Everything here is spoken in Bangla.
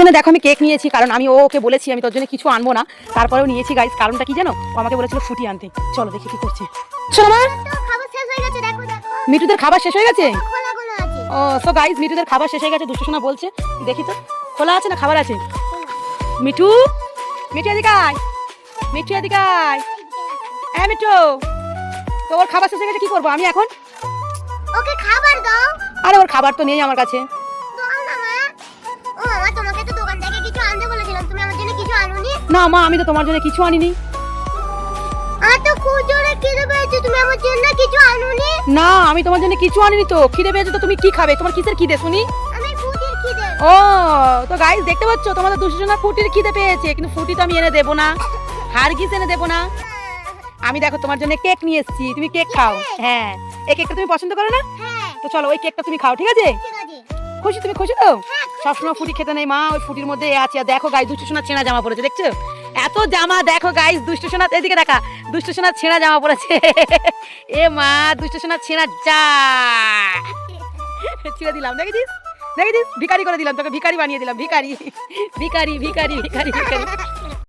জন্য দেখো আমি কেক নিয়েছি কারণ আমি ওকে বলেছি আমি তোর জন্য কিছু আনব না। তারপরেও নিয়েছি গাইস কারণটা কি জানো? ও আমাকে বলেছিল ফুটি আনতে। চলো দেখি কি করছে। শোনো মা। তো খাবার শেষ হয়ে গেছে? হয়ে ও সো গাইস মিঠুদের খাবার শেষ হয়ে গেছে দুষ্টু শোনা বলছে। দেখি তো খোলা আছে না খাবার আছে? মিঠু? মিঠু এদিকে আয়। মিঠু এদিকে আয়। হ্যাঁ মিঠু। তো ওর খাবার শেষ হয়ে গেছে কি করব আমি এখন? ওকে খাবার দাও। আরে ওর খাবার তো নেই আমার কাছে। না মা আমি তো তোমার জন্য কিছু আনিনি। তো খুব জোরে খিদে পেয়েছে তুমি আমার জন্য কিছু আনোনি? না আমি তোমার জন্য কিছু আনিনি তো। খিদে পেয়েছে তো তুমি কি খাবে? তোমার কিসের খিদে শুনি? আমি ফুটির খিদে। ও তো গাইস দেখতে পাচ্ছ? তোমাদের দুশো ফুটির খিদে পেয়েছে কিন্তু ফুটি তো আমি এনে দেবো না। হারগিস এনে দেবো না। আমি দেখো তোমার জন্য কেক নিয়ে এসেছি। তুমি কেক খাও। হ্যাঁ। এই কেকটা তুমি পছন্দ করো না? হ্যাঁ। তো চলো ওই কেকটা তুমি খাও ঠিক আছে? খুশি? তুমি খুশি তো? সবসময় ফুটি খেতে নেই মা, ওই ফুটির মধ্যে আছি। আর দেখো গাই দুষ্টু সোনার ছেঁড়া জামা পড়েছে দেখছ? এত জামা, দেখো গাইস দুষ্টু সোনার এদিকে দেখা, দুষ্টু সোনার ছেঁড়া জামা পড়েছে এ মা, দুষ্টু সোনার ছেঁড়া যা। ছিঁড়ে দিলাম, দেখেছিস? দেখেছিস? ভিকারি করে দিলাম, তোকে ভিকারি বানিয়ে দিলাম ভিকারি ভিকারি ভিকারি ভিকারি ভিখারি।